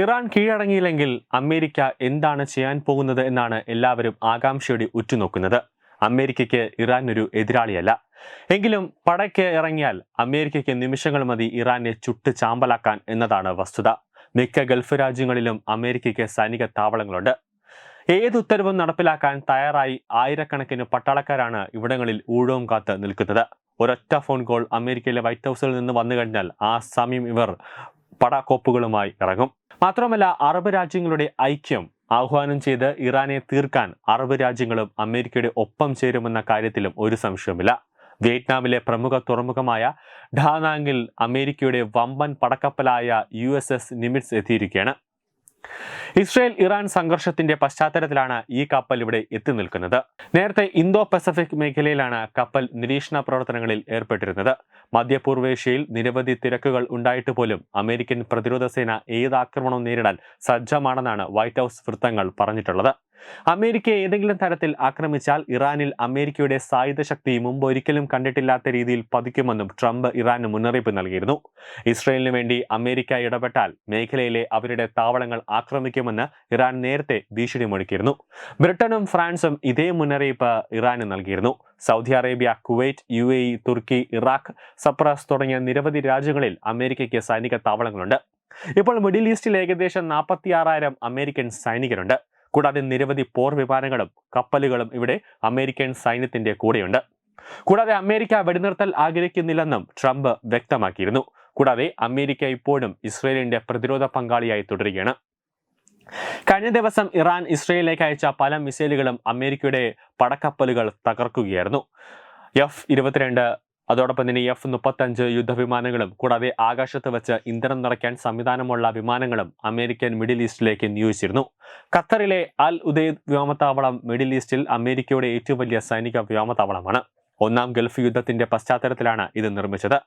Iran കീഴടങ്ങിയില്ലെങ്കിൽ America എന്താണ് ചെയ്യാൻ പോകുന്നത് എന്നാണ് എല്ലാവരും ആകാംക്ഷയോടെ ഉറ്റുനോക്കുന്നത്. അമേരിക്കയ്ക്ക് ഇറാൻ ഒരു എതിരാളിയല്ല. എങ്കിലും പടയ്ക്ക് ഇറങ്ങിയാൽ അമേരിക്കയ്ക്ക് നിമിഷങ്ങൾ മതി ഇറാനെ ചുട്ട് ചാമ്പലാക്കാൻ എന്നതാണ് വസ്തുത. മിക്ക ഗൾഫ് രാജ്യങ്ങളിലും അമേരിക്കയ്ക്ക് സൈനിക താവളങ്ങളുണ്ട്. ഏത് ഉത്തരവും നടപ്പിലാക്കാൻ തയ്യാറായി ആയിരക്കണക്കിന് പട്ടാളക്കാരാണ് ഇവിടങ്ങളിൽ ഊഴവും കാത്ത് നിൽക്കുന്നത്. ഒരൊറ്റ ഫോൺ കോൾ അമേരിക്കയിലെ വൈറ്റ് ഹൗസിൽ നിന്ന് വന്നു കഴിഞ്ഞാൽ ആ സമയം ഇവർ പടക്കോപ്പുകളുമായി ഇറങ്ങും. മാത്രമല്ല അറബ് രാജ്യങ്ങളുടെ ഐക്യം ആഹ്വാനം ചെയ്ത് ഇറാനെ തീർക്കാൻ അറബ് രാജ്യങ്ങളും അമേരിക്കയുടെ ഒപ്പം ചേരുമെന്ന കാര്യത്തിലും ഒരു സംശയവുമില്ല. വിയറ്റ്നാമിലെ പ്രമുഖ തുറമുഖമായ ഡാനാങ്ങിൽ അമേരിക്കയുടെ വമ്പൻ പടക്കപ്പലായ യു എസ് എസ് നിമിറ്റ്സ് എത്തിയിരിക്കുകയാണ്. ഇസ്രയേൽ ഇറാൻ സംഘർഷത്തിന്റെ പശ്ചാത്തലത്തിലാണ് ഈ കപ്പൽ ഇവിടെ എത്തി നിൽക്കുന്നത്. നേരത്തെ ഇന്തോ പസഫിക് മേഖലയിലാണ് കപ്പൽ നിരീക്ഷണ പ്രവർത്തനങ്ങളിൽ ഏർപ്പെട്ടിരുന്നത്. മധ്യപൂർവേഷ്യയിൽ നിരവധി തിരക്കുകൾ ഉണ്ടായിട്ട് പോലും അമേരിക്കൻ പ്രതിരോധ സേന ഏത് ആക്രമണവും നേരിടാൻ സജ്ജമാണെന്നാണ് വൈറ്റ് ഹൗസ് വൃത്തങ്ങൾ പറഞ്ഞിട്ടുള്ളത്. അമേരിക്കയെ ഏതെങ്കിലും തരത്തിൽ ആക്രമിച്ചാൽ ഇറാനിൽ അമേരിക്കയുടെ സായുധ ശക്തി മുമ്പ് ഒരിക്കലും കണ്ടിട്ടില്ലാത്ത രീതിയിൽ പതിക്കുമെന്നും ട്രംപ് ഇറാന് മുന്നറിയിപ്പ് നൽകിയിരുന്നു. ഇസ്രയേലിന് വേണ്ടി അമേരിക്ക ഇടപെട്ടാൽ മേഖലയിലെ അവരുടെ താവളങ്ങൾ ആക്രമിക്കുമെന്ന് ഇറാൻ നേരത്തെ ഭീഷണി മുഴക്കിയിരുന്നു. ബ്രിട്ടനും ഫ്രാൻസും ഇതേ മുന്നറിയിപ്പ് ഇറാന് നൽകിയിരുന്നു. Saudi Arabia Kuwait U A Turkey Iraq Cyprus തുടങ്ങിയ നിരവധി രാജ്യങ്ങളിൽ അമേരിക്കയ്ക്ക് സൈനിക താവളങ്ങളുണ്ട്. ഇപ്പോൾ മിഡിൽ ഈസ്റ്റിൽ ഏകദേശം നാൽപ്പത്തി ആറായിരം അമേരിക്കൻ സൈനികരുണ്ട്. കൂടാതെ നിരവധി പോർ വിമാനങ്ങളും കപ്പലുകളും ഇവിടെ അമേരിക്കൻ സൈന്യത്തിന്റെ കൂടെയുണ്ട്. കൂടാതെ അമേരിക്ക വെടിനിർത്തൽ ആഗ്രഹിക്കുന്നില്ലെന്നും ട്രംപ് വ്യക്തമാക്കിയിരുന്നു. കൂടാതെ അമേരിക്ക ഇപ്പോഴും ഇസ്രയേലിന്റെ പ്രതിരോധ പങ്കാളിയായി തുടരുകയാണ്. കഴിഞ്ഞ ദിവസം ഇറാൻ ഇസ്രയേലിലേക്ക് അയച്ച പല മിസൈലുകളും അമേരിക്കയുടെ പടക്കപ്പലുകൾ തകർക്കുകയായിരുന്നു. എഫ് ഇരുപത്തിരണ്ട് അതോടൊപ്പം തന്നെ എഫ് മുപ്പത്തഞ്ച് യുദ്ധവിമാനങ്ങളും കൂടാതെ ആകാശത്ത് വെച്ച് ഇന്ധനം നിറയ്ക്കാൻ സംവിധാനമുള്ള വിമാനങ്ങളും അമേരിക്കൻ മിഡിൽ ഈസ്റ്റിലേക്ക് നിയോഗിച്ചിരുന്നു. ഖത്തറിലെ അൽ ഉദൈദ് വ്യോമത്താവളം മിഡിൽ ഈസ്റ്റിൽ അമേരിക്കയുടെ ഏറ്റവും വലിയ സൈനിക വ്യോമത്താവളമാണ്. ഒന്നാം ഗൾഫ് യുദ്ധത്തിന്റെ പശ്ചാത്തലത്തിലാണ് ഇത് നിർമ്മിച്ചത്.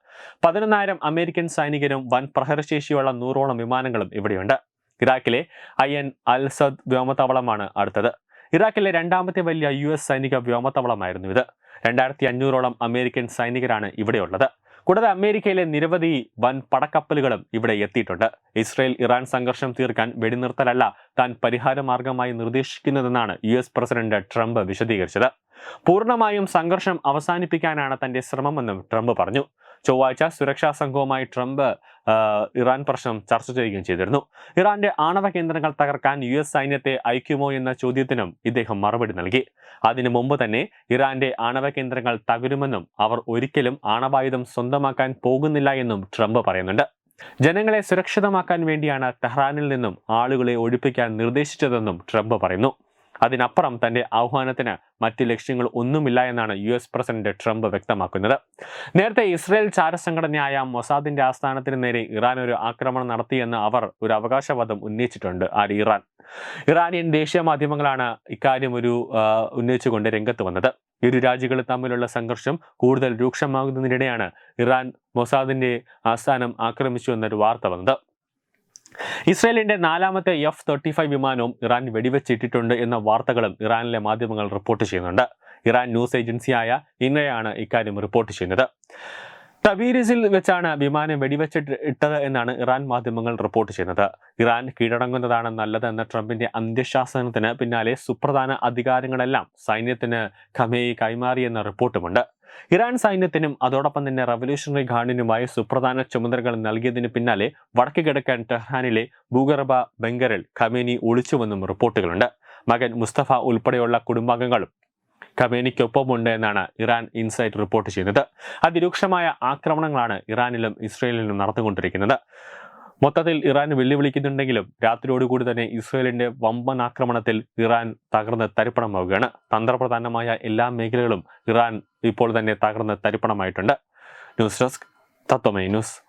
പതിനൊന്നായിരം അമേരിക്കൻ സൈനികരും വൻ പ്രഹരശേഷിയുള്ള നൂറോളം വിമാനങ്ങളും ഇവിടെയുണ്ട്. ഇറാഖിലെ ഐ എൻ അൽസദ് വ്യോമത്താവളമാണ് അടുത്തത്. ഇറാഖിലെ രണ്ടാമത്തെ വലിയ യു എസ് സൈനിക വ്യോമത്താവളമായിരുന്നു ഇത്. രണ്ടായിരത്തി അഞ്ഞൂറോളം അമേരിക്കൻ സൈനികരാണ് ഇവിടെയുള്ളത്. കൂടാതെ അമേരിക്കയിലെ നിരവധി വൻ പടക്കപ്പലുകളും ഇവിടെ എത്തിയിട്ടുണ്ട്. ഇസ്രയേൽ ഇറാൻ സംഘർഷം തീർക്കാൻ വെടിനിർത്തലല്ല താൻ പരിഹാര മാർഗമായി നിർദ്ദേശിക്കുന്നതെന്നാണ് യു എസ് പ്രസിഡന്റ് ട്രംപ് വിശദീകരിച്ചത്. പൂർണമായും സംഘർഷം അവസാനിപ്പിക്കാനാണ് തന്റെ ശ്രമമെന്നും ട്രംപ് പറഞ്ഞു. ചൊവ്വാഴ്ച സുരക്ഷാ സംഘവുമായി ട്രംപ് ഇറാൻ പ്രശ്നം ചർച്ച ചെയ്യുകയും ചെയ്തിരുന്നു. ഇറാന്റെ ആണവ കേന്ദ്രങ്ങൾ തകർക്കാൻ യു എസ് സൈന്യത്തെ അയക്കുമോ എന്ന ചോദ്യത്തിനും ഇദ്ദേഹം മറുപടി നൽകി. അതിനു മുമ്പ് തന്നെ ഇറാന്റെ ആണവ കേന്ദ്രങ്ങൾ തകരുമെന്നും അവർ ഒരിക്കലും ആണവായുധം സ്വന്തമാക്കാൻ പോകുന്നില്ല എന്നും ട്രംപ് പറയുന്നുണ്ട്. ജനങ്ങളെ സുരക്ഷിതമാക്കാൻ വേണ്ടിയാണ് ടെഹ്റാനിൽ നിന്നും ആളുകളെ ഒഴിപ്പിക്കാൻ നിർദ്ദേശിച്ചതെന്നും ട്രംപ് പറയുന്നു. അതിനപ്പുറം തന്റെ ആഹ്വാനത്തിന് മറ്റ് ലക്ഷ്യങ്ങൾ ഒന്നുമില്ല എന്നാണ് യു എസ് പ്രസിഡന്റ് ട്രംപ് വ്യക്തമാക്കുന്നത്. നേരത്തെ ഇസ്രയേൽ ചാരസംഘടനയായ മൊസാദിന്റെ ആസ്ഥാനത്തിന് നേരെ ഇറാൻ ഒരു ആക്രമണം നടത്തിയെന്ന് അവർ ഒരു അവകാശവാദം ഉന്നയിച്ചിട്ടുണ്ട് ആര്? ഇറാൻ. ഇറാനിയൻ ദേശീയ മാധ്യമങ്ങളാണ് ഇക്കാര്യം ഒരു ഉന്നയിച്ചുകൊണ്ട് രംഗത്ത് വന്നത്. ഇരു രാജ്യങ്ങൾ തമ്മിലുള്ള സംഘർഷം കൂടുതൽ രൂക്ഷമാകുന്നതിനിടെയാണ് ഇറാൻ മൊസാദിന്റെ ആസ്ഥാനം ആക്രമിച്ചു എന്നൊരു വാർത്ത വന്നത്. ഇസ്രയേലിന്റെ നാലാമത്തെ എഫ് തേർട്ടി ഫൈവ് വിമാനവും ഇറാൻ വെടിവെച്ചിട്ടിട്ടുണ്ട് എന്ന വാർത്തകളും ഇറാനിലെ മാധ്യമങ്ങൾ റിപ്പോർട്ട് ചെയ്യുന്നുണ്ട്. ഇറാൻ ന്യൂസ് ഏജൻസിയായ ഇന്നയാണ് ഇക്കാര്യം റിപ്പോർട്ട് ചെയ്യുന്നത്. തബീരിസിൽ വെച്ചാണ് വിമാനം വെടിവെച്ചിട്ട് ഇട്ടത് എന്നാണ് ഇറാൻ മാധ്യമങ്ങൾ റിപ്പോർട്ട് ചെയ്യുന്നത്. ഇറാൻ കീഴടങ്ങുന്നതാണ് നല്ലതെന്ന ട്രംപിന്റെ അന്ത്യശാസനത്തിന് പിന്നാലെ സുപ്രധാന അധികാരങ്ങളെല്ലാം സൈന്യത്തിന് ഖമേയി കൈമാറിയെന്ന റിപ്പോർട്ടുമുണ്ട്. ഇറാൻ സൈന്യത്തിനും അതോടൊപ്പം തന്നെ റവല്യൂഷണറി ഗാർഡിനുമായി സുപ്രധാന ചുമതലകൾ നൽകിയതിന് പിന്നാലെ വടക്ക് കിഴക്കൻ ടെഹ്റാനിലെ ഭൂഗർഭ ബംഗറിൽ ഖമേനി ഒളിച്ചുവെന്നും റിപ്പോർട്ടുകളുണ്ട്. മകൻ മുസ്തഫ ഉൾപ്പെടെയുള്ള കുടുംബാംഗങ്ങളും ഖമേനിക്കൊപ്പമുണ്ട് എന്നാണ് ഇറാൻ ഇൻസൈറ്റ് റിപ്പോർട്ട് ചെയ്യുന്നത്. അതിരൂക്ഷമായ ആക്രമണങ്ങളാണ് ഇറാനിലും ഇസ്രയേലിലും നടന്നുകൊണ്ടിരിക്കുന്നത്. മൊത്തത്തിൽ ഇറാൻ വെല്ലുവിളിക്കുന്നുണ്ടെങ്കിലും രാത്രിയോടുകൂടി തന്നെ ഇസ്രയേലിന്റെ വമ്പൻ ആക്രമണത്തിൽ ഇറാൻ തകർന്ന് തരിപ്പണമാവുകയാണ്. തന്ത്രപ്രധാനമായ എല്ലാ മേഖലകളും ഇറാൻ ഇപ്പോൾ തന്നെ തകർന്ന് തരിപ്പണമായിട്ടുണ്ട്. News desk തത്വമേ news.